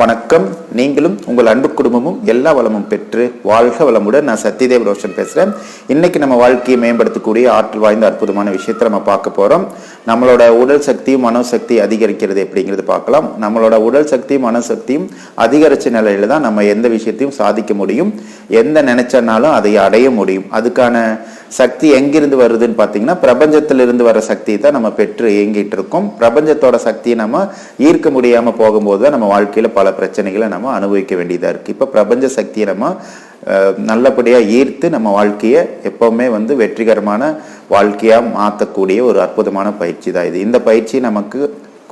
வணக்கம். நீங்களும் உங்கள் அன்பு குடும்பமும் எல்லா வளமும் பெற்று வாழ்க வளமுடன். நான் சத்யதேவ் ரோஷன் பேசுகிறேன் இன்னைக்கு நம்ம வாழ்க்கையை மேம்படுத்தக்கூடிய ஆற்றல் வாய்ந்த அற்புதமான விஷயத்தை நம்ம பார்க்க போகிறோம் நம்மளோட உடல் சக்தியும் மனோசக்தி அதிகரிக்கிறது எப்படிங்கிறது பார்க்கலாம். நம்மளோட உடல் சக்தியும் மனசக்தியும் அதிகரிச்ச நிலையில தான் நம்ம எந்த விஷயத்தையும் சாதிக்க முடியும். எந்த நினைச்சனாலும் அதை அடைய முடியும். அதுக்கான சக்தி எங்கிருந்து வருதுன்னு பார்த்தீங்கன்னா பிரபஞ்சத்திலிருந்து வர சக்தியை தான் நம்ம பெற்று இயங்கிட்டு இருக்கோம். பிரபஞ்சத்தோட சக்தியை நம்ம ஈர்க்க முடியாமல் போகும்போது தான் நம்ம வாழ்க்கையில் பல பிரச்சனைகளை நம்ம அனுபவிக்க வேண்டியதாக இருக்குது இப்போ பிரபஞ்ச சக்தியை நம்ம நல்லபடியாக ஈர்த்து நம்ம வாழ்க்கையை எப்போவுமே வந்து வெற்றிகரமான வாழ்க்கையாக மாற்றக்கூடிய ஒரு அற்புதமான பயிற்சி தான் இது. இந்த பயிற்சி நமக்கு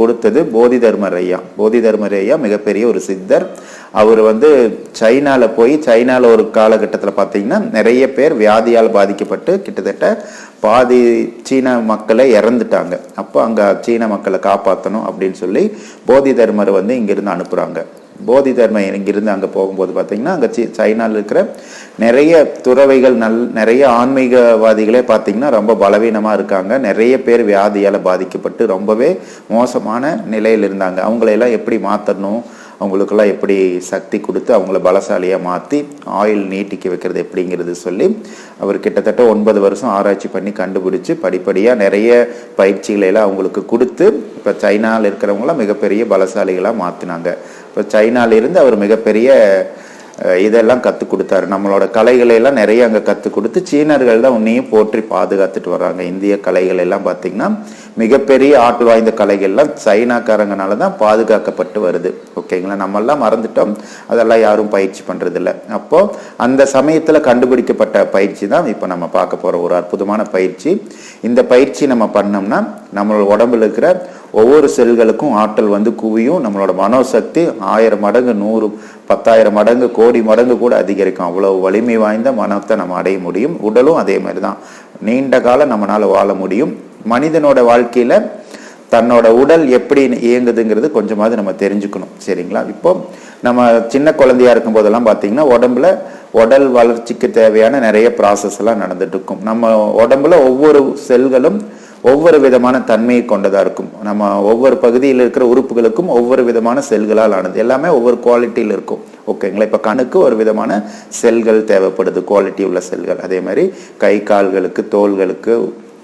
கொடுத்தது போதி தர்மர் ஐயா போதி தர்மர் ஐயா மிகப்பெரிய ஒரு சித்தர். அவர் வந்து சைனால போய் சைனால ஒரு காலகட்டத்தில் பார்த்தீங்கன்னா நிறைய பேர் வியாதியால் பாதிக்கப்பட்டு கிட்டத்தட்ட பாதி சீன மக்களை இறந்துட்டாங்க. அப்போ அங்கே சீன மக்களை காப்பாற்றணும் அப்படின்னு சொல்லி போதி தர்மர் வந்து இங்கிருந்து அனுப்புகிறாங்க போதி தர்மம் இங்கிருந்து அங்கே போகும்போது பார்த்தீங்கன்னா அங்கே சி சைனாவில் இருக்கிற நிறைய துறவைகள் நல் நிறைய ஆன்மீகவாதிகளே பார்த்தீங்கன்னா ரொம்ப பலவீனமாக இருக்காங்க. நிறைய பேர் வியாதியால் பாதிக்கப்பட்டு ரொம்பவே மோசமான நிலையில் இருந்தாங்க. அவங்களையெல்லாம் எப்படி மாற்றணும் அவங்களுக்கெல்லாம் எப்படி சக்தி கொடுத்து அவங்கள பலசாலியாக மாற்றி ஆயில் நீட்டிக்க வைக்கிறது எப்படிங்கிறது சொல்லி அவர் கிட்டத்தட்ட ஒன்பது வருஷம் ஆராய்ச்சி பண்ணி கண்டுபிடிச்சு படிப்படியாக நிறைய பயிற்சிகளை எல்லாம் அவங்களுக்கு கொடுத்து இப்போ சைனாவில் இருக்கிறவங்களாம் மிகப்பெரிய பலசாலிகளாக மாற்றினாங்க இப்போ சைனாலிருந்து அவர் மிகப்பெரிய இதெல்லாம் கற்றுக் கொடுத்தாரு. நம்மளோட கலைகளை எல்லாம் நிறைய அங்கே கற்றுக் கொடுத்து சீனர்கள் தான் உன்னையும் போற்றி பாதுகாத்துட்டு வர்றாங்க. இந்திய கலைகள் எல்லாம் பார்த்தீங்கன்னா மிகப்பெரிய ஆற்றல் வாய்ந்த கலைகள்லாம் சைனாக்காரங்கனால தான் பாதுகாக்கப்பட்டு வருது. ஓகேங்களா? நம்மெல்லாம் மறந்துட்டோம். அதெல்லாம் யாரும் பயிற்சி பண்ணுறதில்ல அப்போது அந்த சமயத்தில் கண்டுபிடிக்கப்பட்ட பயிற்சி தான் இப்போ நம்ம பார்க்க போகிற ஒரு அற்புதமான பயிற்சி. இந்த பயிற்சி நம்ம பண்ணோம்னா நம்மளோட உடம்புல இருக்கிற ஒவ்வொரு செல்களுக்கும் ஆற்றல் வந்து குவியும். நம்மளோட மனோசக்தி ஆயிரம் மடங்கு நூறு பத்தாயிரம் மடங்கு கோடி மடங்கு கூட அதிகரிக்கும். அவ்வளவு வலிமை வாய்ந்த மனத்தை நம்ம அடைய முடியும். உடலும் அதே மாதிரி தான் நீண்ட காலம் நம்மளால வாழ முடியும். மனிதனோட வாழ்க்கையில தன்னோட உடல் எப்படி இயங்குதுங்கிறது கொஞ்சமாவது நம்ம தெரிஞ்சுக்கணும். சரிங்களா? இப்போ நம்ம சின்ன குழந்தையா இருக்கும் போதெல்லாம் பார்த்தீங்கன்னா உடம்புல உடல் வளர்ச்சிக்கு தேவையான நிறைய ப்ராசஸ் எல்லாம் நடந்துட்டு இருக்கும். நம்ம உடம்புல ஒவ்வொரு செல்களும் ஒவ்வொரு விதமான தன்மையை கொண்டதாக இருக்கும். நம்ம ஒவ்வொரு பகுதியில் இருக்கிற உறுப்புகளுக்கும் ஒவ்வொரு விதமான செல்களால் ஆனது. எல்லாமே ஒவ்வொரு குவாலிட்டியில் இருக்கும். ஓகேங்களா இப்போ கணுக்கு ஒரு விதமான செல்கள் தேவைப்படுது. குவாலிட்டி உள்ள செல்கள். அதே மாதிரி கை கால்களுக்கு தோள்களுக்கு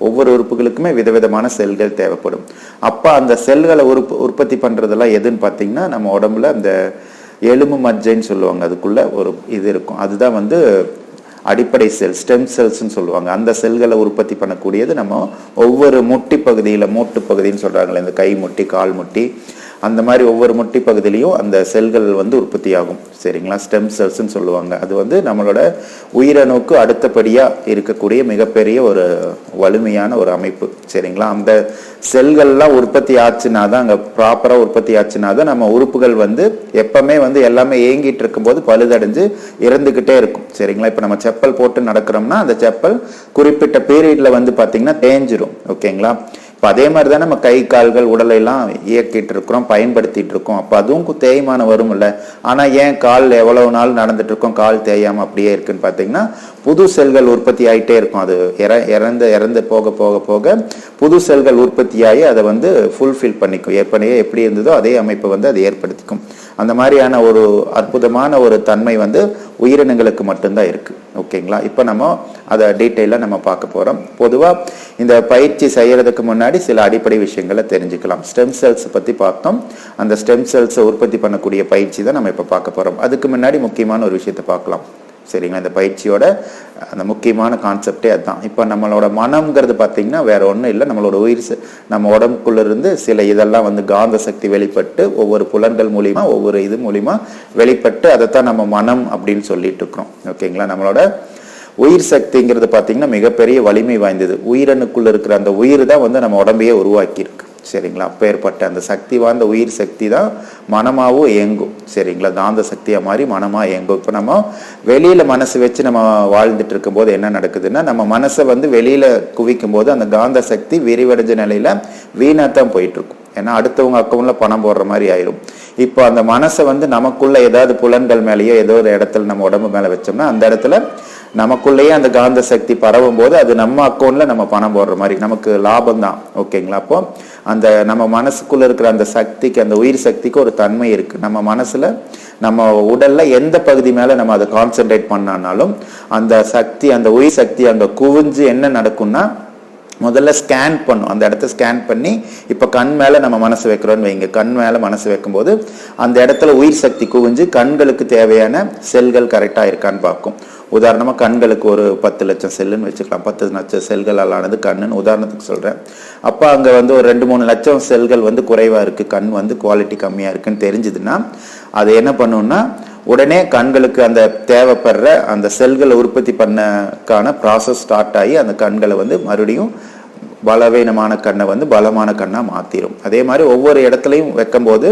ஒவ்வொரு உறுப்புகளுக்குமே விதவிதமான செல்கள் தேவைப்படும். அப்போ அந்த செல்களை உற்ப உற்பத்தி பண்ணுறதெல்லாம் எதுன்னு பார்த்தீங்கன்னா நம்ம உடம்புல அந்த எலும்பு மஜ்ஜைன்னு சொல்லுவாங்க. அதுக்குள்ளே ஒரு இது இருக்கும். அதுதான் வந்து அடிப்படை செல் ஸ்டெம் செல்ஸ்ன்னு சொல்லுவாங்க. அந்த செல்களை உற்பத்தி பண்ணக்கூடியது நம்ம ஒவ்வொரு முட்டி பகுதியில் மூட்டு பகுதின்னு சொல்கிறாங்களே இந்த கை முட்டி கால் முட்டி அந்த மாதிரி ஒவ்வொரு முட்டி பகுதியிலையும் அந்த செல்கள் வந்து உற்பத்தி ஆகும் சரிங்களா? ஸ்டெம் செல்ஸ்னு சொல்லுவாங்க. அது வந்து நம்மளோட உயிரணுக்கு அடுத்தபடியாக இருக்கக்கூடிய மிகப்பெரிய ஒரு வலிமையான ஒரு அமைப்பு. சரிங்களா? அந்த செல்கள்லாம் உற்பத்தி ஆச்சுன்னா தான் அங்கே ப்ராப்பராக உற்பத்தி ஆச்சுன்னா தான் நம்ம உறுப்புகள் வந்து எப்பவுமே வந்து எல்லாமே ஏங்கிட்டு இருக்கும்போது பழுதடைஞ்சு இறந்துக்கிட்டே இருக்கும். சரிங்களா? இப்போ நம்ம செப்பல் போட்டு நடக்கிறோம்னா அந்த செப்பல் குறிப்பிட்ட பீரியட்ல வந்து பார்த்தீங்கன்னா தேஞ்சிரும். ஓகேங்களா? இப்போ அதே மாதிரி தான் நம்ம கை கால்கள் உடலை எல்லாம் இயக்கிட்டு இருக்கிறோம் பயன்படுத்திட்டு இருக்கோம் அப்போ அதுவும் தேய்மானம் வரும்ல. ஆனால் ஏன் கால் எவ்வளவு நாள் நடந்துட்டு இருக்கோம் கால் தேயாமல் அப்படியே இருக்குன்னு பார்த்தீங்கன்னா புது செல்கள் உற்பத்தி ஆகிட்டே இருக்கும். அது இற இறந்து இறந்து போக போக போக புது செல்கள் உற்பத்தியாகி அதை வந்து ஃபுல்ஃபில் பண்ணிக்கும். ஏற்கனவே எப்படி இருந்ததோ அதே அமைப்பை வந்து அது ஏற்படுத்திக்கும். அந்த மாதிரியான ஒரு அற்புதமான ஒரு தன்மை வந்து உயிரினங்களுக்கு மட்டும்தான் இருக்குது ஓகேங்களா? இப்போ நம்ம அதை டீட்டெயிலாக நம்ம பார்க்க போகிறோம் பொதுவாக இந்த பயிற்சி செய்கிறதுக்கு முன்னாடி சில அடிப்படை விஷயங்களை தெரிஞ்சுக்கலாம். ஸ்டெம் செல்ஸ் பற்றி பார்த்தோம். அந்த ஸ்டெம் செல்ஸை உற்பத்தி பண்ணக்கூடிய பயிற்சி தான் நம்ம இப்போ பார்க்க போகிறோம் அதுக்கு முன்னாடி முக்கியமான ஒரு விஷயத்தை பார்க்கலாம். சரிங்களா? இந்த பயிற்சியோட அந்த முக்கியமான கான்செப்டே அதுதான். இப்போ நம்மளோட மனம்ங்கிறது பார்த்தீங்கன்னா வேற ஒன்றும் இல்லை. நம்மளோட உயிர் நம்ம உடம்புக்குள்ளேருந்து சில இதெல்லாம் வந்து காந்த சக்தி வெளிப்பட்டு ஒவ்வொரு புலன்கள் மூலிமா ஒவ்வொரு இது மூலிமா வெளிப்பட்டு அதைத்தான் நம்ம மனம் அப்படின்னு சொல்லிட்டு இருக்கிறோம் ஓகேங்களா? நம்மளோட உயிர் சக்திங்கிறது பார்த்தீங்கன்னா மிகப்பெரிய வலிமை வாய்ந்தது. உயிரணுக்குள்ள இருக்கிற அந்த உயிர் தான் வந்து நம்ம உடம்பையே உருவாக்கியிருக்கு. சரிங்களா? அப்பேற்பட்ட அந்த சக்தி வாய்ந்த உயிர் சக்தி தான் மனமாகவும் இயங்கும். சரிங்களா? காந்த சக்தியாக மாதிரி மனமாக இயங்கும். இப்போ நம்ம வெளியில் மனசு வச்சு நம்ம வாழ்ந்துட்டு இருக்கும்போது என்ன நடக்குதுன்னா நம்ம மனசை வந்து வெளியில் குவிக்கும் போது அந்த காந்த சக்தி விரிவடைஞ்ச நிலையில வீணாக தான் போயிட்டுருக்கும். ஏன்னா அடுத்தவங்க அக்கௌண்ட்டில் பணம் போடுற மாதிரி ஆயிரும். இப்போ அந்த மனசை வந்து நமக்குள்ள ஏதாவது புலன்கள் மேலேயோ ஏதோ ஒரு இடத்துல நம்ம உடம்பு மேலே வச்சோம்னா அந்த இடத்துல நமக்குள்ளேயே அந்த காந்த சக்தி பரவும் போது அது நம்ம அக்கௌண்ட்ல நம்ம பணம் போடுற மாதிரி நமக்கு லாபம் தான். ஓகேங்களா அப்போ அந்த நம்ம மனசுக்குள்ள இருக்கிற அந்த சக்திக்கு அந்த உயிர் சக்திக்கு ஒரு தன்மை இருக்கு. நம்ம மனசுல நம்ம உடல்ல எந்த பகுதி மேல நம்ம அதை கான்சென்ட்ரேட் பண்ணானாலும் அந்த சக்தி அந்த உயிர் சக்தி அங்க குவிஞ்சு என்ன நடக்கும்னா முதல்ல ஸ்கேன் பண்ணும். அந்த இடத்த ஸ்கேன் பண்ணி இப்போ கண் மேலே நம்ம மனசு வைக்கிறோன்னு வைங்க. கண் மேலே மனசு வைக்கும்போது அந்த இடத்துல உயிர் சக்தி குவிஞ்சு கண்களுக்கு தேவையான செல்கள் கரெக்டாக இருக்கான்னு பார்க்கும். உதாரணமாக கண்களுக்கு ஒரு பத்து லட்சம் செல்லுன்னு வச்சுக்கலாம். பத்து லட்சம் செல்களால் ஆனது கண்ணுன்னு உதாரணத்துக்கு சொல்கிறேன் அப்போ அங்கே வந்து ஒரு ரெண்டு மூணு லட்சம் செல்கள் வந்து குறைவாக இருக்குது கண் வந்து குவாலிட்டி கம்மியாக இருக்குன்னு தெரிஞ்சுதுன்னா அது என்ன பண்ணுன்னா உடனே கண்களுக்கு அந்த தேவைப்படுற அந்த செல்களை உற்பத்தி பண்ணக்கான ப்ராசஸ் ஸ்டார்ட் ஆகி அந்த கண்களை வந்து மறுபடியும் பலவீனமான கண்ணை வந்து பலமான கண்ணாக மாற்றிடும் அதே மாதிரி ஒவ்வொரு இடத்துலையும் வைக்கும்போது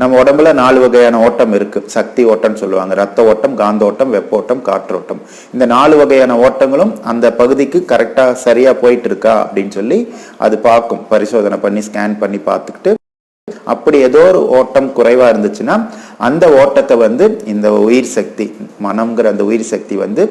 நம்ம உடம்புல நாலு வகையான ஓட்டம் இருக்குது சக்தி ஓட்டம்னு சொல்லுவாங்க. ரத்த ஓட்டம் காந்த ஓட்டம் வெப்போட்டம் காற்றோட்டம் இந்த நாலு வகையான ஓட்டங்களும் அந்த பகுதிக்கு கரெக்டாக சரியாக போயிட்டு இருக்கா அப்படின்னு சொல்லி அது பார்க்கும். பரிசோதனை பண்ணி ஸ்கேன் பண்ணி பார்த்துக்கிட்டு அப்படி ஏதோ ஒரு ஓட்டம் குறைவா இருந்துச்சுன்னா அந்த ஓட்டத்தை வந்து இந்த உயிர் சக்தி மனம்ங்கிற அந்த உயிர் சக்தி வந்து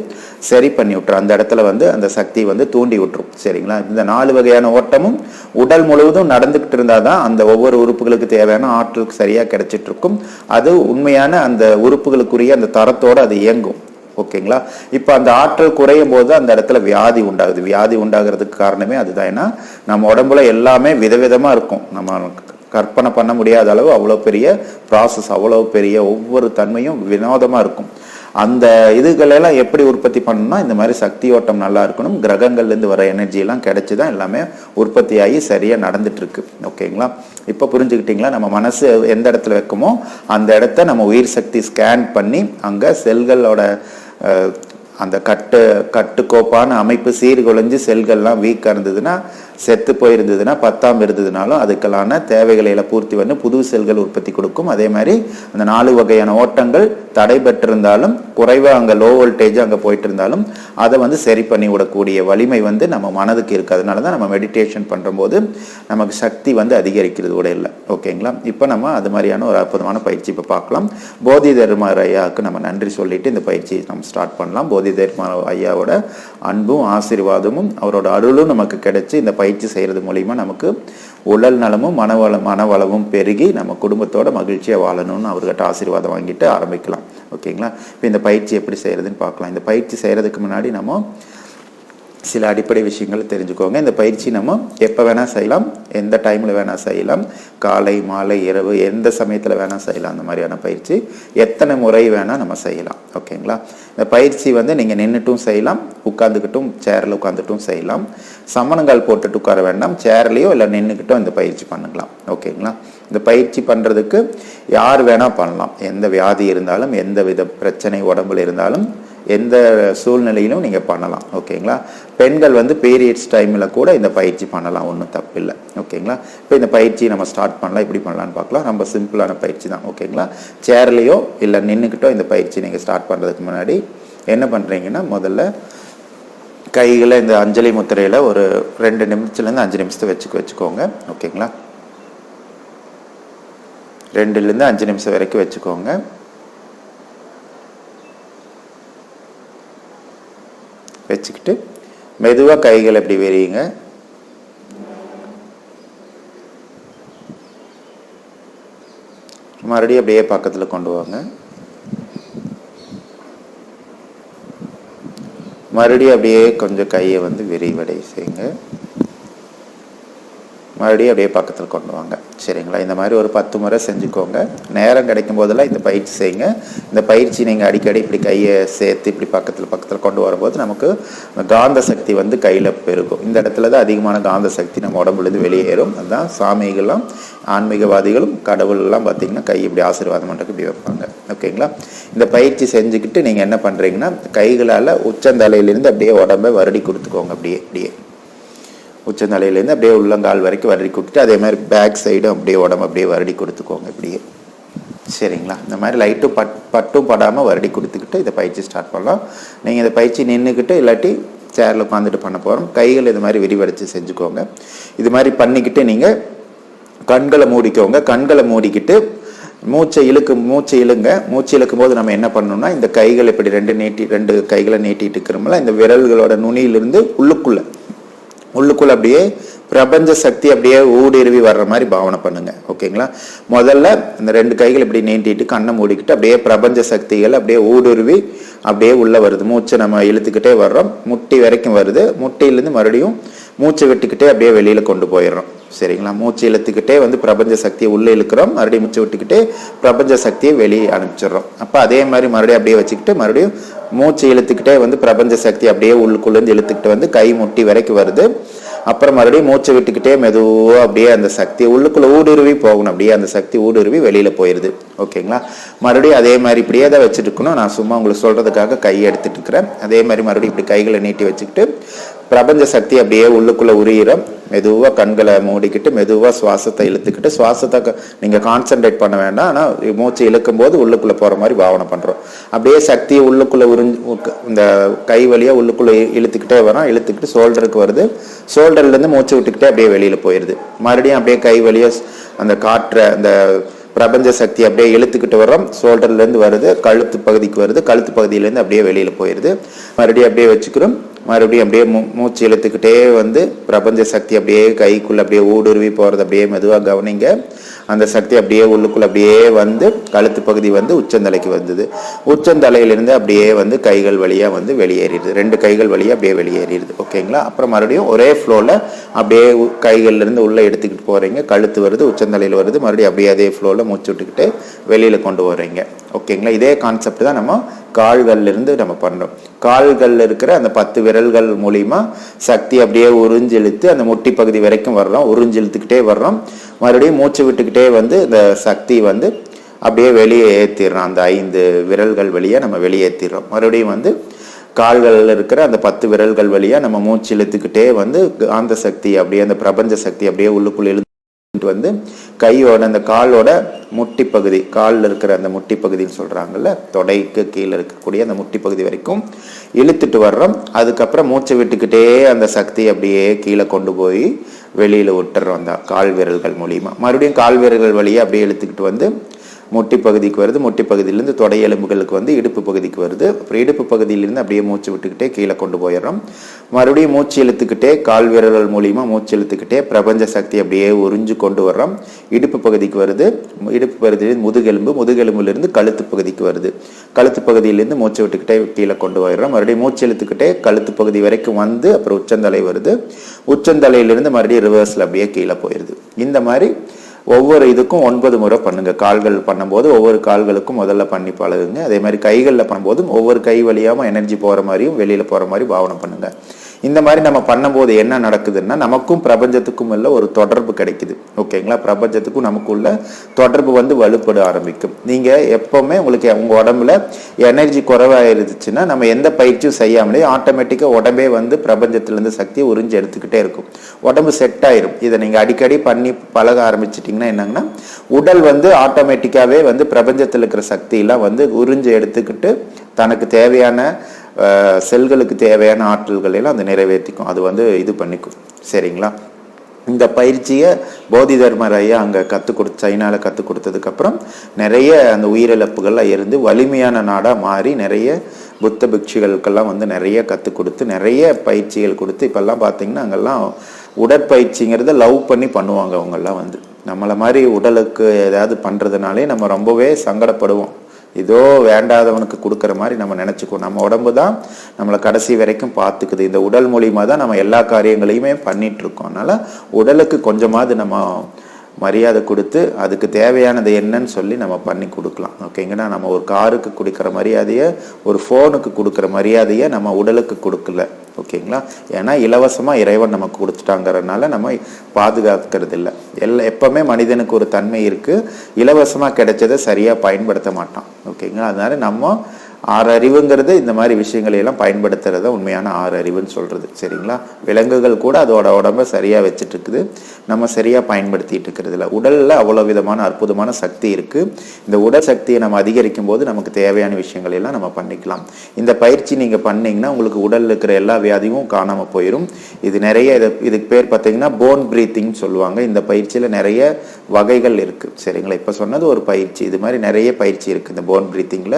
சரி பண்ணி விட்டுரும். அந்த இடத்துல வந்து அந்த சக்தி வந்து தூண்டி விட்டுரும். சரிங்களா? இந்த நாலு வகையான ஓட்டமும் உடல் முழுவதும் நடந்துகிட்டு இருந்தாதான் அந்த ஒவ்வொரு உறுப்புகளுக்கு தேவையான ஆற்றலுக்கு சரியா கிடைச்சிட்டு இருக்கும் அது உண்மையான அந்த உறுப்புகளுக்குரிய அந்த தரத்தோட அது இயங்கும். ஓகேங்களா? இப்போ அந்த ஆற்றல் குறையும் போது அந்த இடத்துல வியாதி உண்டாகுது. வியாதி உண்டாகிறதுக்கு காரணமே அதுதான். ஏன்னா நம்ம உடம்புல எல்லாமே விதவிதமா இருக்கும். நம்ம கற்பனை பண்ண முடியாத அளவு அவ்வளோ பெரிய ப்ராசஸ் அவ்வளோ பெரிய ஒவ்வொரு தன்மையும் வினோதமாக இருக்கும். அந்த இதுகளெல்லாம் எப்படி உற்பத்தி பண்ணணும்னா இந்த மாதிரி சக்தி ஓட்டம் நல்லா இருக்கணும். கிரகங்கள்லேருந்து வர எனர்ஜிலாம் கிடைச்சி தான் எல்லாமே உற்பத்தி ஆகி சரியாக நடந்துட்டுருக்கு. ஓகேங்களா? இப்போ புரிஞ்சுக்கிட்டிங்களா? நம்ம மனசு எந்த இடத்துல வைக்குமோ அந்த இடத்த நம்ம உயிர் சக்தி ஸ்கேன் பண்ணி அங்கே செல்களோட அந்த கட்டு கட்டுக்கோப்பான அமைப்பு சீர்குலைஞ்சு செல்கள்லாம் வீக்காக இருந்ததுன்னா செத்து போயிருந்ததுன்னா பத்தாம் இருந்ததுனாலும் அதுக்கெல்லான தேவைகளை எல்லாம் பூர்த்தி பண்ணி புது செல்கள் உற்பத்தி கொடுக்கும். அதே மாதிரி அந்த நாலு வகையான ஓட்டங்கள் தடைபெற்றிருந்தாலும் குறைவாக அங்கே லோ வோல்டேஜ் அங்கே போயிட்டு இருந்தாலும் அதை வந்து சரி பண்ணி விடக்கூடிய வலிமை வந்து நம்ம மனதுக்கு இருக்குது அதனால தான் நம்ம மெடிடேஷன் பண்ணும்போது நமக்கு சக்தி வந்து அதிகரிக்கிறது உடையில ஓகேங்களா இப்போ நம்ம அது மாதிரியான ஒரு அற்புதமான பயிற்சி இப்போ பார்க்கலாம். போதி தர்மராயாவுக்கு நம்ம நன்றி சொல்லிட்டு இந்த பயிற்சியை நம்ம ஸ்டார்ட் பண்ணலாம். போதி தர்ம ஐயாவோட அன்பும் ஆசீர்வாதமும் அவரோட அருளும் நமக்கு கிடைச்சி இந்த பயிற்சி செய்கிறது மூலிமா நமக்கு உடல் நலமும் மனவள மனவளமும் பெருகி நம்ம குடும்பத்தோட மகிழ்ச்சியாக வாழணும்னு அவர்கிட்ட ஆசீர்வாதம் வாங்கிட்டு ஆரம்பிக்கலாம். ஓகேங்களா? இப்போ இந்த பயிற்சி எப்படி செய்கிறதுன்னு பார்க்கலாம். இந்த பயிற்சி செய்கிறதுக்கு முன்னாடி நம்ம சில அடிப்படை விஷயங்களை தெரிஞ்சுக்கோங்க. இந்த பயிற்சி நம்ம எப்போ வேணால் செய்யலாம். எந்த டைமில் வேணால் செய்யலாம். காலை மாலை இரவு எந்த சமயத்தில் வேணால் செய்யலாம். அந்த மாதிரியான பயிற்சி எத்தனை முறை வேணால் நம்ம செய்யலாம். ஓகேங்களா இந்த பயிற்சி வந்து நீங்கள் நின்றுட்டும் செய்யலாம். உட்காந்துக்கிட்டும் சேரில் உட்காந்துட்டும் செய்யலாம். சமணங்கால் போட்டுட்டு உட்கார வேண்டாம். சேர்லேயோ இல்லை நின்றுக்கிட்டும் இந்த பயிற்சி பண்ணலாம். ஓகேங்களா இந்த பயிற்சி பண்ணுறதுக்கு யார் வேணால் பண்ணலாம். எந்த வியாதி இருந்தாலும் எந்த வித பிரச்சனை உடம்புல இருந்தாலும் எந்த சூழ்நிலையிலும் நீங்கள் பண்ணலாம். ஓகேங்களா? பெண்கள் வந்து பீரியட்ஸ் டைமில் கூட இந்த பயிற்சி பண்ணலாம். ஒன்றும் தப்பு இல்லை ஓகேங்களா? இப்போ இந்த பயிற்சி நம்ம ஸ்டார்ட் பண்ணலாம். எப்படி பண்ணலான்னு பார்க்கலாம். ரொம்ப சிம்பிளான பயிற்சி தான். ஓகேங்களா? சேர்லேயோ இல்லை நின்றுக்கிட்டோ இந்த பயிற்சி நீங்கள் ஸ்டார்ட் பண்ணுறதுக்கு முன்னாடி என்ன பண்ணுறீங்கன்னா முதல்ல கைகளை இந்த அஞ்சலி முத்திரையில் ஒரு ரெண்டு நிமிஷத்துலேருந்து அஞ்சு நிமிஷத்தை வச்சுக்க வச்சுக்கோங்க. ஓகேங்களா? ரெண்டுலேருந்து அஞ்சு நிமிஷம் வரைக்கும் வச்சுக்கோங்க. வச்சுக்கிட்டு மெதுவாக கைகள் இப்படி விரியுங்க மறுபடியும் அப்படியே பக்கத்தில் கொண்டு வாங்க. மறுபடியும் அப்படியே கொஞ்சம் கையை வந்து விரிவடை செய்யுங்க. மறுபடியும் அப்படியே பக்கத்தில் கொண்டு வாங்க. சரிங்களா? இந்த மாதிரி ஒரு பத்து முறை செஞ்சுக்கோங்க. நேரம் கிடைக்கும் போதெல்லாம் இந்த பயிற்சி செய்யுங்க. இந்த பயிற்சி நீங்கள் அடிக்கடி இப்படி கையை சேர்த்து இப்படி பக்கத்தில் பக்கத்தில் கொண்டு வரும்போது நமக்கு காந்த சக்தி வந்து கையில் பெருகும். இந்த இடத்துல தான் அதிகமான காந்த சக்தி நம்ம உடம்புலேருந்து வெளியேறும். அதுதான் சாமிகள்லாம் ஆன்மீகவாதிகளும் கடவுள்லாம் பார்த்தீங்கன்னா கை இப்படி ஆசீர்வாதம் பண்ணுறதுக்கு இப்படி வைப்பாங்க. ஓகேங்களா? இந்த பயிற்சி செஞ்சுக்கிட்டு நீங்கள் என்ன பண்ணுறீங்கன்னா கைகளால் உச்சந்தலையிலேருந்து அப்படியே உடம்பை வருடி கொடுத்துக்கோங்க. அப்படியே அப்படியே. உச்சநிலையிலேருந்து அப்படியே உள்ளங்கால் வரைக்கும் வருடி கொடுத்துட்டு அதே மாதிரி பேக் சைடும் அப்படியே உடம்பு அப்படியே வருடி கொடுத்துக்கோங்க இப்படியே. சரிங்களா? இந்த மாதிரி லைட்டும் பட் பட்டும் படாமல் வருடி கொடுத்துக்கிட்டு இதை பயிற்சி ஸ்டார்ட் பண்ணலாம். நீங்கள் இந்த பயிற்சி நின்றுக்கிட்டு இல்லாட்டி சேரில் உட்காந்துட்டு பண்ண போகிறோம் கைகள் இது மாதிரி விரிவடைச்சு செஞ்சுக்கோங்க. இது மாதிரி பண்ணிக்கிட்டு நீங்கள் கண்களை மூடிக்கோங்க. கண்களை மூடிக்கிட்டு மூச்சை இழுக்கு மூச்சை இழுங்க. மூச்சு இழுக்கும் போது நம்ம என்ன பண்ணணும்னா இந்த கைகள் இப்படி ரெண்டு நீட்டி ரெண்டு கைகளை நீட்டிட்டு இருக்கிறோம்ல இந்த விரல்களோட நுனியிலிருந்து உள்ளுக்குள்ளே உள்ளுக்குள்ள அப்படியே பிரபஞ்ச சக்தி அப்படியே ஊடுருவி வர்ற மாதிரி பாவனை பண்ணுங்க. ஓகேங்களா? முதல்ல இந்த ரெண்டு கைகள் இப்படி நீண்டிட்டு கண்ணை மூடிக்கிட்டு அப்படியே பிரபஞ்ச சக்திகள் அப்படியே ஊடுருவி அப்படியே உள்ள வருது. மூச்சை நம்ம இழுத்துக்கிட்டே வர்றோம். முட்டி வரைக்கும் வருது. முட்டியிலேருந்து மறுபடியும் மூச்சை விட்டுக்கிட்டே அப்படியே வெளியில் கொண்டு போயிடுறோம். சரிங்களா? மூச்சு இழுத்துக்கிட்டே வந்து பிரபஞ்ச சக்தியை உள்ளே இழுக்கிறோம். மறுபடியும் மூச்சு விட்டுக்கிட்டே பிரபஞ்ச சக்தியை வெளியே அனுப்பிச்சிடுறோம். அப்போ அதே மாதிரி மறுபடியும் அப்படியே வச்சுக்கிட்டு மறுபடியும் மூச்சு இழுத்துக்கிட்டே வந்து பிரபஞ்ச சக்தி அப்படியே உள்ளுக்குள்ளேருந்து இழுத்துக்கிட்டு வந்து கை முட்டி வரைக்கும் வருது. அப்புறம் மறுபடியும் மூச்சை விட்டுக்கிட்டே மெதுவாக அப்படியே அந்த சக்தி உள்ளுக்குள்ள ஊடுருவி போகணும். அப்படியே அந்த சக்தி ஊடுருவி வெளியில் போயிடுது ஓகேங்களா? மறுபடியும் அதே மாதிரி இப்படியே தான் வச்சுட்டு இருக்கணும். நான் சும்மா உங்களுக்கு சொல்கிறதுக்காக கை எடுத்துட்டு இருக்கிறேன். அதே மாதிரி மறுபடியும் இப்படி கைகளை நீட்டி வச்சுக்கிட்டு பிரபஞ்ச சக்தி அப்படியே உள்ளுக்குள்ள உரியிறோம் மெதுவாக கண்களை மூடிக்கிட்டு மெதுவாக சுவாசத்தை இழுத்துக்கிட்டு சுவாசத்தை நீங்கள் கான்சன்ட்ரேட் கான்சென்ட்ரேட் பண்ண வேண்டாம். ஆனால் மூச்சு இழுக்கும் போது உள்ளுக்குள்ள போகிற மாதிரி பாவனை பண்ணுறோம் அப்படியே சக்தியை உள்ளுக்குள்ளே உறிஞ்சு இந்த கை வழியாக உள்ளுக்குள்ளே இழுத்துக்கிட்டே வரோம். இழுத்துக்கிட்டு ஷோல்டருக்கு வருது. ஷோல்டர்லேருந்து மூச்சு விட்டுக்கிட்டே அப்படியே வெளியில் போயிடுது மறுபடியும் அப்படியே கை வழியாக அந்த காற்றை அந்த பிரபஞ்ச சக்தி அப்படியே இழுத்துக்கிட்டு வரோம் ஷோல்டர்லேருந்து வருது. கழுத்து பகுதிக்கு வருது. கழுத்து பகுதியிலேருந்து அப்படியே வெளியில் போயிடுது மறுபடியும் அப்படியே வச்சுக்கிறோம். மறுபடியும் அப்படியே மூ மூச்சு இழுத்துக்கிட்டே வந்து பிரபஞ்ச சக்தி அப்படியே கைக்குள்ள அப்படியே ஊடுருவி போறது அப்படியே மெதுவாக கவனிங்க. அந்த சக்தி அப்படியே உள்ளுக்குள்ள அப்படியே வந்து கழுத்து பகுதி வந்து உச்சந்தலைக்கு வந்தது. உச்சந்தலையிலிருந்து அப்படியே வந்து கைகள் வழியாக வந்து வெளியேறிடுது. ரெண்டு கைகள் வழியாக அப்படியே வெளியேறிடுது. ஓகேங்களா? அப்புறம் மறுபடியும் ஒரே ஃப்ளோவில் அப்படியே உ- உள்ளே எடுத்துக்கிட்டு போகிறீங்க கழுத்து வருது உச்சந்தலையில் வருது. மறுபடியும் அப்படியே அதே ஃப்ளோவில் மூச்சு விட்டுக்கிட்டு வெளியில் கொண்டு வர்றீங்க ஓகேங்களா? இதே கான்செப்ட் தான் நம்ம கால்கள்லேருந்து நம்ம பண்ணுறோம் கால்களில் இருக்கிற அந்த பத்து விரல்கள் மூலிமா சக்தி அப்படியே உறிஞ்சிழுத்து அந்த முட்டி பகுதி வரைக்கும் வர்றோம். உறிஞ்சிழுத்துக்கிட்டே வர்றோம். மறுபடியும் மூச்சு விட்டுக்கிட்டே வந்து இந்த சக்தி வந்து அப்படியே வெளியே ஏற்றிடுறோம் அந்த ஐந்து விரல்கள் வழியாக நம்ம வெளியேற்றிடுறோம் மறுபடியும் வந்து கால்களில் இருக்கிற அந்த பத்து விரல்கள் வழியாக நம்ம மூச்சு இழுத்துக்கிட்டே வந்து காந்த சக்தி அப்படியே அந்த பிரபஞ்ச சக்தி அப்படியே உள்ளுக்குள்ளே இழுத்து வந்து கையோட அந்த காலோட முட்டி பகுதி காலில் இருக்கிற அந்த முட்டி பகுதின்னு சொல்கிறாங்கல்ல தொடைக்கு கீழே இருக்கக்கூடிய அந்த முட்டி பகுதி வரைக்கும் இழுத்துட்டு வர்றோம். அதுக்கப்புறம் மூச்சை விட்டுக்கிட்டே அந்த சக்தி அப்படியே கீழே கொண்டு போய் வெளியில் விட்டுறோம் அந்த கால் விரல்கள் மூலியமாக மறுபடியும் கால் விரல்கள் வழியாக அப்படியே இழுத்துக்கிட்டு வந்து முட்டி பகுதிக்கு வருது. முட்டி பகுதியிலேருந்து தொடை எலும்புகளுக்கு வந்து இடுப்பு பகுதிக்கு வருது. அப்புறம் இடுப்பு பகுதியிலேருந்து அப்படியே மூச்சு விட்டுக்கிட்டே கீழே கொண்டு போயிடுறோம். மறுபடியும் மூச்சு இழுத்துக்கிட்டே கால் விரல்கள் மூலிமா மூச்சு இழுத்துக்கிட்டே பிரபஞ்ச சக்தி அப்படியே உறிஞ்சு கொண்டு வர்றோம். இடுப்பு பகுதிக்கு வருது. இடுப்பு பகுதியிலிருந்து முதுகெலும்பு முதுகெலும்புலேருந்து கழுத்து பகுதிக்கு வருது. கழுத்து பகுதியிலேருந்து மூச்சு விட்டுக்கிட்டே கீழே கொண்டு போயிடுறோம் மறுபடியும் மூச்சு இழுத்துக்கிட்டே கழுத்து பகுதி வரைக்கும் வந்து அப்புறம் உச்சந்தலை வருது. உச்சந்தலையிலிருந்து மறுபடியும் ரிவர்ஸில் அப்படியே கீழே போயிடுது இந்த மாதிரி ஒவ்வொரு இதுக்கும் ஒன்பது முறை பண்ணுங்க. கால்கள் பண்ணும்போது ஒவ்வொரு கால்களுக்கும் முதல்ல பண்ணி பழகுங்க. அதே மாதிரி கைகளில் பண்ணும்போதும் ஒவ்வொரு கை வழியாமல் எனர்ஜி போகிற மாதிரியும் வெளியில் போகிற மாதிரி பாவனை பண்ணுங்கள் இந்த மாதிரி நம்ம பண்ணும்போது என்ன நடக்குதுன்னா நமக்கும் பிரபஞ்சத்துக்கும் உள்ள ஒரு தொடர்பு கிடைக்குது. ஓகேங்களா? பிரபஞ்சத்துக்கும் நமக்குள்ள தொடர்பு வந்து வலுப்பட ஆரம்பிக்கும். நீங்கள் எப்போவுமே உங்களுக்கு உங்க உடம்புல எனர்ஜி குறைவாயிருந்துச்சுன்னா நம்ம எந்த பயிற்சியும் செய்யாமலே ஆட்டோமேட்டிக்காக உடம்பே வந்து பிரபஞ்சத்திலிருந்து சக்தியை உறிஞ்சு எடுத்துக்கிட்டே இருக்கும். உடம்பு செட் ஆயிரும். இதை நீங்கள் அடிக்கடி பண்ணி பழக ஆரம்பிச்சிட்டிங்கன்னா என்னங்கன்னா உடல் வந்து ஆட்டோமேட்டிக்காகவே வந்து பிரபஞ்சத்தில் இருக்கிற சக்தியெல்லாம் வந்து உறிஞ்சு எடுத்துக்கிட்டு தனக்கு தேவையான செல்களுக்கு தேவையான ஆற்றல்களை எல்லாம் அது நிறைவேற்றிக்கும். அது வந்து இது பண்ணிக்கும். சரிங்களா? இந்த பயிற்சியை போதி தர்மர் ஐயா அங்கே கற்றுக் கொடு சைனாவில் கற்றுக் கொடுத்ததுக்கப்புறம் நிறைய அந்த உயிரிழப்புகள்லாம் இருந்து வலிமையான நாடாக மாறி நிறைய புத்த பிக்ஷுகளுக்கெல்லாம் வந்து நிறைய கற்றுக் கொடுத்து நிறைய பயிற்சிகள் கொடுத்து இப்போல்லாம் பார்த்தீங்கன்னா அங்கெல்லாம் உடற்பயிற்சிங்கிறத லவ் பண்ணி பண்ணுவாங்க அவங்கெல்லாம் வந்து. நம்மளை மாதிரி உடலுக்கு ஏதாவது பண்ணுறதுனாலே நம்ம ரொம்பவே சங்கடப்படுவோம். ஏதோ வேண்டாதவனுக்கு கொடுக்குற மாதிரி நம்ம நினச்சிக்கோ நம்ம உடம்பு தான் நம்மளை கடைசி வரைக்கும் பார்த்துக்குது. இந்த உடல் மூலியமாக தான் நம்ம எல்லா காரியங்களையுமே பண்ணிகிட்ருக்கோம் அதனால் உடலுக்கு கொஞ்சமாவது நம்ம மரியாதை கொடுத்து அதுக்கு தேவையானது என்னன்னு சொல்லி நம்ம பண்ணி கொடுக்கலாம். ஓகேங்கன்னா நம்ம ஒரு காருக்கு கொடுக்குற மரியாதையை ஒரு ஃபோனுக்கு கொடுக்குற மரியாதையை நம்ம உடலுக்கு கொடுக்கல. ஓகேங்களா? ஏன்னா இலவசமாக இறைவன் நமக்கு கொடுத்துட்டாங்கிறதுனால நம்ம பாதுகாக்கிறது இல்லை எல்லா எப்போவுமே மனிதனுக்கு ஒரு தன்மை இருக்குது இலவசமாக கிடைச்சதை சரியாக பயன்படுத்த மாட்டான். ஓகேங்களா? அதனால நம்ம ஆறு அறிவுங்கிறது இந்த மாதிரி விஷயங்களையெல்லாம் பயன்படுத்துகிறத பயன்படுத்துறத உண்மையான ஆறு அறிவுன்னு சொல்றது. சரிங்களா? விலங்குகள் கூட அதோட உடம்ப சரியா வச்சுட்டு இருக்குது நம்ம சரியா பயன்படுத்திட்டு இருக்கிறதுல உடலில் உடல்ல விதமான அற்புதமான சக்தி இருக்கு. இந்த உடல் சக்தியை நம்ம அதிகரிக்கும் போது நமக்கு தேவையான விஷயங்களை எல்லாம் நம்ம பண்ணிக்கலாம். இந்த பயிற்சி நீங்க பண்ணீங்கன்னா உங்களுக்கு உடல்ல இருக்கிற எல்லா வியாதியும் காணாம போயிடும் இது நிறைய இது இதுக்கு பேர் பார்த்தீங்கன்னா போன் பிரீத்திங் சொல்லுவாங்க. இந்த பயிற்சியில நிறைய வகைகள் இருக்கு. சரிங்களா? இப்ப சொன்னது ஒரு பயிற்சி. இது மாதிரி நிறைய பயிற்சி இருக்கு இந்த போன் பிரீத்திங்ல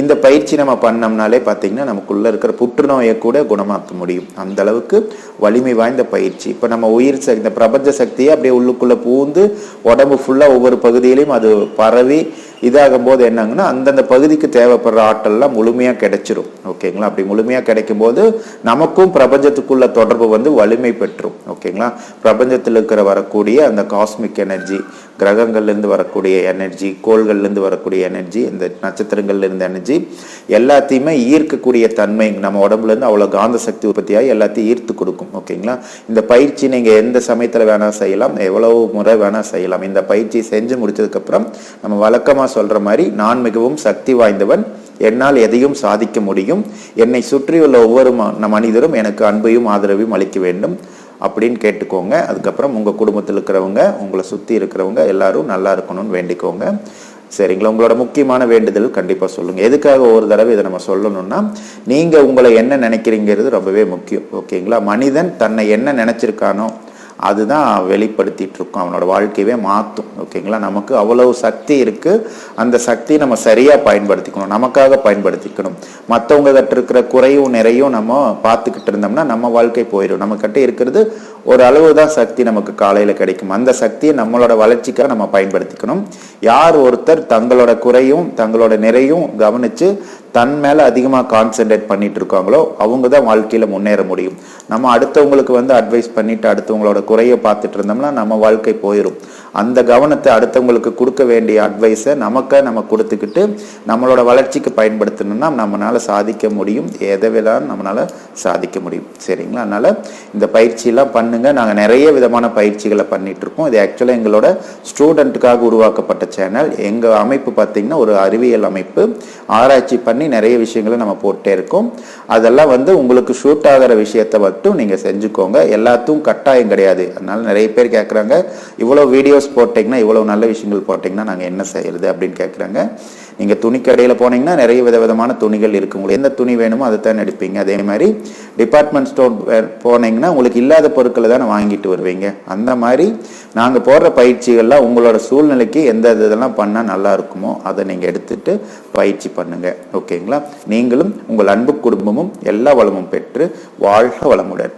இந்த பயிற்சி நம்ம பண்ணோம்னாலே பார்த்தீங்கன்னா நமக்குள்ளே இருக்கிற புற்றுநோயை கூட குணமாக்க முடியும். அந்த அளவுக்கு வலிமை வாய்ந்த பயிற்சி. இப்போ நம்ம உயிர் சக்தி இந்த பிரபஞ்ச சக்தியை அப்படியே உள்ளுக்குள்ளே பூந்து உடம்பு ஃபுல்லாக ஒவ்வொரு பகுதியிலையும் அது பரவி இதாகும் போது என்னங்கன்னா அந்தந்த பகுதிக்கு தேவைப்படுற ஆற்றல்லாம் முழுமையாக கிடைச்சிரும். ஓகேங்களா? அப்படி முழுமையாக கிடைக்கும் போது நமக்கும் பிரபஞ்சத்துக்குள்ள தொடர்பு வந்து வலிமை பெற்றும். ஓகேங்களா? பிரபஞ்சத்தில் இருக்கிற வரக்கூடிய அந்த காஸ்மிக் எனர்ஜி கிரகங்கள்லேருந்து வரக்கூடிய எனர்ஜி கோள்கள்லேருந்து வரக்கூடிய எனர்ஜி இந்த நட்சத்திரங்கள்லேருந்து எனர்ஜி எல்லாத்தையுமே ஈர்க்கக்கூடிய தன்மை நம்ம உடம்புலேருந்து அவ்வளோ காந்த சக்தி உற்பத்தியாகி எல்லாத்தையும் ஈர்த்து கொடுக்கும். ஓகேங்களா? இந்த பயிற்சி நீங்கள் எந்த சமயத்தில் வேணால் செய்யலாம் எவ்வளவு முறை வேணால் செய்யலாம். இந்த பயிற்சி செஞ்சு முடித்ததுக்கப்புறம் நம்ம வழக்கமாக சொல்கிற மாதிரி நான் மிகவும் சக்தி வாய்ந்தவன் என்னால் எதையும் சாதிக்க முடியும். என்னை சுற்றியுள்ள ஒவ்வொரு ம- மனிதரும் எனக்கு அன்பையும் ஆதரவையும் அளிக்க வேண்டும். அப்படின்னு கேட்டுக்கோங்க. அதுக்கப்புறம் உங்கள் குடும்பத்தில் இருக்கிறவங்க உங்களை சுற்றி இருக்கிறவங்க எல்லாரும் நல்லா இருக்கணும்னு வேண்டிக்கோங்க. சரிங்களா? உங்களோட முக்கியமான வேண்டுதல் கண்டிப்பாக சொல்லுங்க. எதுக்காக ஒரு தடவை இதை நம்ம சொல்லணும்னா நீங்கள் உங்களை என்ன நினைக்கிறீங்கிறது ரொம்பவே முக்கியம். ஓகேங்களா? மனிதன் தன்னை என்ன நினைச்சிருக்கானோ அதுதான் வெளிப்படுத்திட்டு இருக்கும் அவனோட வாழ்க்கையவே மாற்றும் ஓகேங்களா? நமக்கு அவ்வளவு சக்தி இருக்கு. அந்த சக்தியை நம்ம சரியா பயன்படுத்திக்கணும். நமக்காக பயன்படுத்திக்கணும். மற்றவங்க கிட்ட இருக்கிற குறையும் நிறையும் நம்ம பார்த்துக்கிட்டு இருந்தோம்னா நம்ம வாழ்க்கை போயிடும். நம்ம கிட்ட இருக்கிறது ஒரு அளவு தான் சக்தி நமக்கு காலையில கிடைக்கும். அந்த சக்தியை நம்மளோட வளர்ச்சிக்காக நம்ம பயன்படுத்திக்கணும். யார் ஒருத்தர் தங்களோட குறையும் தங்களோட நிறையும் கவனிச்சு தன் மேலே அதிகமாக கான்சென்ட்ரேட் பண்ணிட்டு இருக்காங்களோ அவங்க தான் வாழ்க்கையில் முன்னேற முடியும். நம்ம அடுத்தவங்களுக்கு வந்து அட்வைஸ் பண்ணிட்டு அடுத்தவங்களோட குறைய பார்த்துட்டு இருந்தோம்னா நம்ம வாழ்க்கை போயிடும் அந்த கவனத்தை அடுத்தவங்களுக்கு கொடுக்க வேண்டிய அட்வைஸை நமக்க நம்ம கொடுத்துக்கிட்டு நம்மளோட வளர்ச்சிக்கு பயன்படுத்தணும்னா நம்மளால் சாதிக்க முடியும். எதை வேணாலும் சாதிக்க முடியும். சரிங்களா? அதனால் இந்த பயிற்சியெல்லாம் பண்ணுங்கள் நாங்கள் நிறைய விதமான பயிற்சிகளை பண்ணிகிட்ருக்கோம் இது ஆக்சுவலாக எங்களோட ஸ்டூடெண்ட்டுக்காக உருவாக்கப்பட்ட சேனல் எங்கள் அமைப்பு பார்த்தீங்கன்னா ஒரு அறிவியல் அமைப்பு. ஆராய்ச்சி பண்ணி நிறைய விஷயங்களை நம்ம போட்டே இருக்கோம். அதெல்லாம் வந்து உங்களுக்கு ஷூட் ஆகிற விஷயத்தை மட்டும் நீங்கள் செஞ்சுக்கோங்க. எல்லாத்துக்கும் கட்டாயம் கிடையாது. அதனால் நிறைய பேர் கேட்குறாங்க இவ்வளோ வீடியோஸ் போட்டிங்கன்னா இவ்வளோ நல்ல விஷயங்கள் போட்டிங்கன்னா நாங்கள் என்ன செய்யறது அப்படின்னு கேட்குறாங்க நீங்கள் துணிக்கடையில் போனீங்கன்னா நிறைய விதவிதமான துணிகள் இருக்கு. உங்களுக்கு எந்த துணி வேணுமோ அதை தான் எடுப்பீங்க. அதே மாதிரி டிபார்ட்மெண்ட் ஸ்டோர் போனீங்கன்னா உங்களுக்கு இல்லாத பொருட்களை தானே வாங்கிட்டு வருவீங்க. அந்த மாதிரி நாங்கள் போடுற பயிற்சிகள்லாம் உங்களோட சூழ்நிலைக்கு எந்த இதெல்லாம் பண்ணால் நல்லா இருக்குமோ அதை நீங்கள் எடுத்துட்டு பயிற்சி பண்ணுங்க. ஓகேங்களா? நீங்களும் உங்கள் அன்பு குடும்பமும் எல்லா வளமும் பெற்று வாழ்க வளமுடன்.